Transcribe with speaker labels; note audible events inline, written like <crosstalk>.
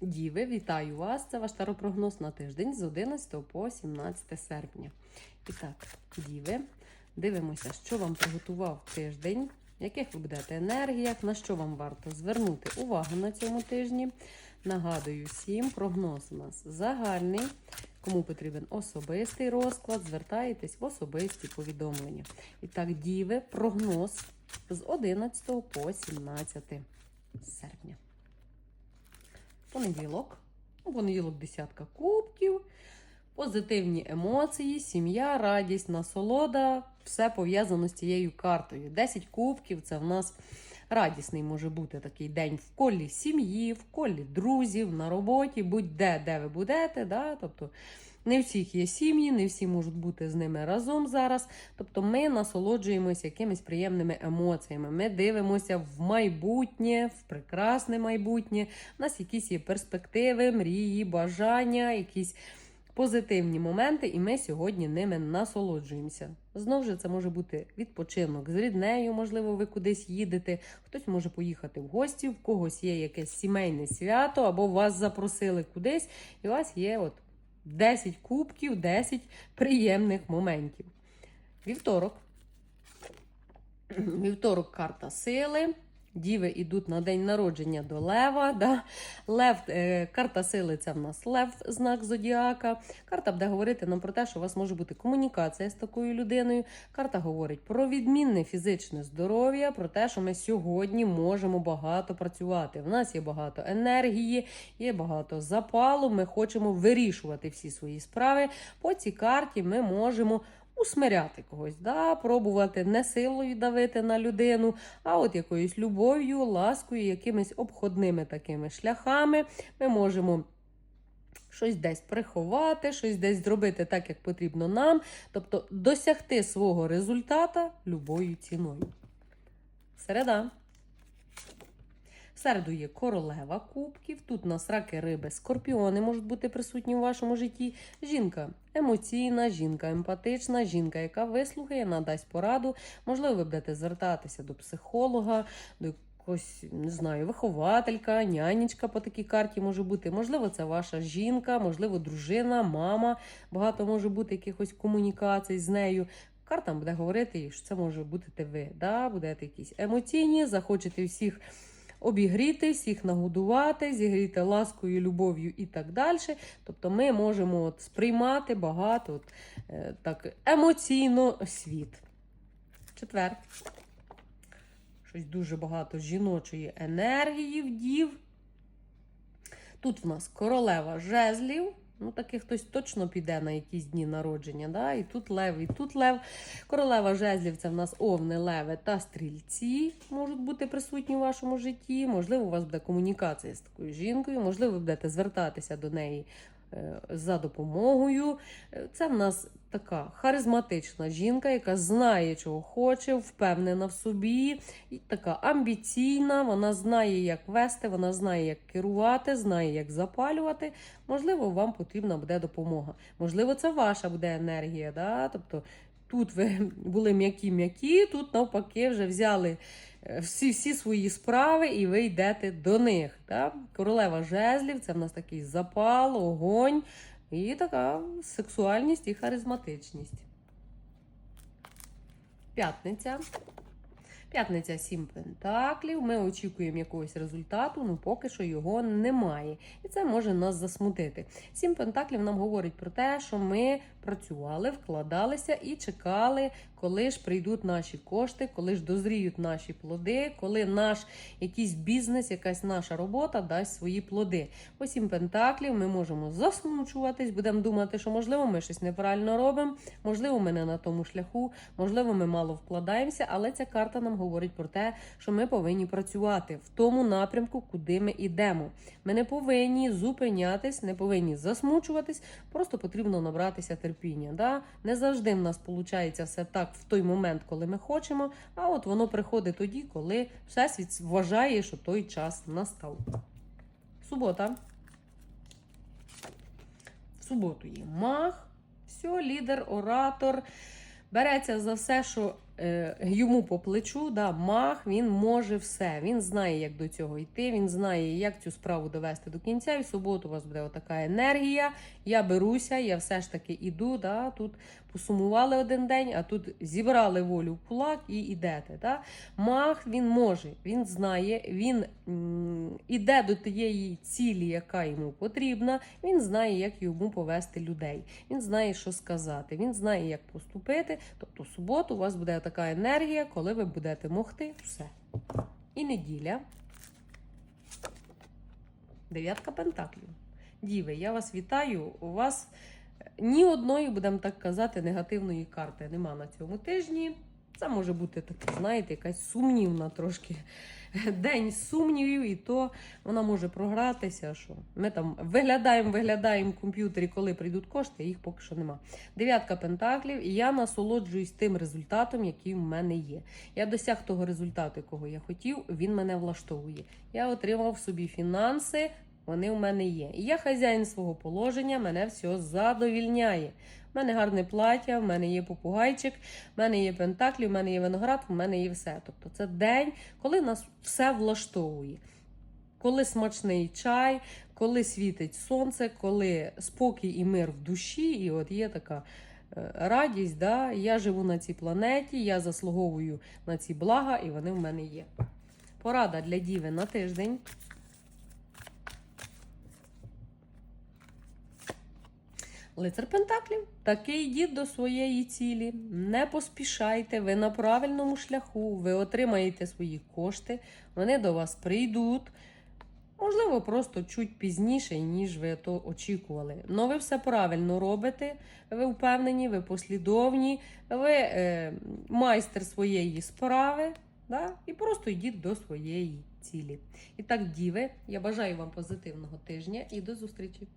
Speaker 1: Діви, вітаю вас! Це ваш таропрогноз на тиждень з 11 по 17 серпня. І так, діви, дивимося, що вам приготував тиждень, яких ви будете енергіях, на що вам варто звернути увагу на цьому тижні. Нагадую всім, прогноз у нас загальний. Кому потрібен особистий розклад, звертаєтесь в особисті повідомлення. І так, діви, прогноз з 11 по 17 серпня. Понеділок. У понеділок десятка кубків, позитивні емоції, сім'я, радість, насолода. Все пов'язано з цією картою. 10 кубків це в нас радісний може бути такий день в колі сім'ї, в колі друзів, на роботі, будь-де, де ви будете. Да? Тобто не всіх є сім'ї, не всі можуть бути з ними разом зараз. Тобто ми насолоджуємося якимись приємними емоціями. Ми дивимося в майбутнє, в прекрасне майбутнє. У нас якісь є перспективи, мрії, бажання, якісь позитивні моменти, і ми сьогодні ними насолоджуємося. Знову ж це може бути відпочинок з ріднею, можливо, ви кудись їдете. Хтось може поїхати в гості, в когось є якесь сімейне свято, або вас запросили кудись, і у вас є от 10 кубків, 10 приємних моментів. Вівторок. Вівторок карта сили. Діви йдуть на день народження до Лева. Да? Лев, е, карта сили це в нас Лев, знак Зодіака. Карта буде говорити нам про те, що у вас може бути комунікація з такою людиною. Карта говорить про відмінне фізичне здоров'я, про те, що ми сьогодні можемо багато працювати. В нас є багато енергії, є багато запалу. Ми хочемо вирішувати всі свої справи. По цій карті ми можемо усмиряти когось, да? пробувати не силою давити на людину, а от якоюсь любов'ю, ласкою, якимись обходними такими шляхами ми можемо. Щось десь приховати, щось десь зробити так, як потрібно нам, тобто досягти свого результата любою ціною. Середа. Середу є королева кубків. Тут у нас раки, риби, скорпіони можуть бути присутні в вашому житті. Жінка емоційна, жінка емпатична, жінка, яка вислухає, надасть пораду. Можливо, ви будете звертатися до психолога, до якогось, не знаю, вихователька, нянечка по такій карті може бути. Можливо, це ваша жінка, можливо, дружина, мама. Багато може бути якихось комунікацій з нею. Карта буде говорити, що це може бути ви. Да? Будете якісь емоційні, захочете всіх обігріти, всіх нагодувати, зігріти ласкою, любов'ю і так далі. Тобто ми можемо от сприймати багато от, е, так емоційно світ. Четвер. Щось дуже багато жіночої енергії вдів. Тут в нас королева жезлів. Ну, таки хтось точно піде на якісь дні народження. Да? І тут лев, і тут лев. Королева жезлів це в нас овни, леви та стрільці можуть бути присутні в вашому житті. Можливо, у вас буде комунікація з такою жінкою, можливо, ви будете звертатися до неї за допомогою. Е, Це в нас така харизматична жінка, яка знає, чого хоче, впевнена в собі, і така амбіційна. Вона знає, як вести, вона знає, як керувати, знає, як запалювати. Можливо, вам потрібна буде допомога. Можливо, це ваша буде енергія. Да? Тобто тут ви <laughs> були м'які-м'які, тут навпаки вже взяли е, всі всі свої справи і ви йдете до них. Да? Королева жезлів це в нас такий запал, огонь і така сексуальність і харизматичність. П'ятниця. П'ятниця сім пентаклів. Ми очікуємо якогось результату, ну поки що його немає. І це може нас засмутити. Сім пентаклів нам говорить про те, що ми працювали, вкладалися і чекали, коли ж прийдуть наші кошти, коли ж дозріють наші плоди, коли наш якийсь бізнес, якась наша робота дасть свої плоди. По сім пентаклів ми можемо засмучуватись, будемо думати, що можливо ми щось неправильно робимо, можливо, ми не на тому шляху, можливо, ми мало вкладаємося, але ця карта нам говорить про те, що ми повинні працювати в тому напрямку, куди ми йдемо. Ми не повинні зупинятись, не повинні засмучуватись, просто потрібно набратися терпіння. Да? Не завжди в нас виходить все так в той момент, коли ми хочемо, а от воно приходить тоді, коли всесвіт вважає, що той час настав. Субота. В суботу є мах, все, лідер, оратор. Береться за все, що йому по плечу, да, мах, він може все. Він знає, як до цього йти, він знає, як цю справу довести до кінця. І в суботу у вас буде отака енергія. Я беруся, я все ж таки іду. Да, тут посумували один день, а тут зібрали волю в кулак і йдете. Да? Мах він може, він знає, він м, до тієї цілі, яка йому потрібна. Він знає, як йому повести людей. Він знає, що сказати. Він знає, як поступити. Тобто, в суботу у вас буде така енергія, коли ви будете могти все. І неділя. Дев'ятка пентаклів. Діви, я вас вітаю. У вас ні одної, будемо так казати, негативної карти нема на цьому тижні. Це може бути таке, знаєте, якась сумнівна трошки <laughs> день сумнівів, і то вона може програтися. Що ми там виглядаємо, виглядаємо в комп'ютері, коли прийдуть кошти, їх поки що нема. Дев'ятка пентаклів, і я насолоджуюсь тим результатом, який в мене є. Я досяг того результату, якого я хотів, він мене влаштовує. Я отримав собі фінанси, вони у мене є. І я хазяїн свого положення, мене все задовільняє. У мене гарне плаття, в мене є попугайчик, в мене є пентаклі, в мене є виноград, в мене є все. Тобто це день, коли нас все влаштовує. Коли смачний чай, коли світить сонце, коли спокій і мир в душі, і от є така е, радість, да? я живу на цій планеті, я заслуговую на ці блага, і вони в мене є. Порада для діви на тиждень. Лицар Пентаклів, таки йдіть до своєї цілі, не поспішайте, ви на правильному шляху, ви отримаєте свої кошти, вони до вас прийдуть. Можливо, просто чуть пізніше, ніж ви то очікували. Но ви все правильно робите, ви впевнені, ви послідовні, ви е, майстер своєї справи, да? і просто йдіть до своєї цілі. І так, діви, я бажаю вам позитивного тижня і до зустрічі!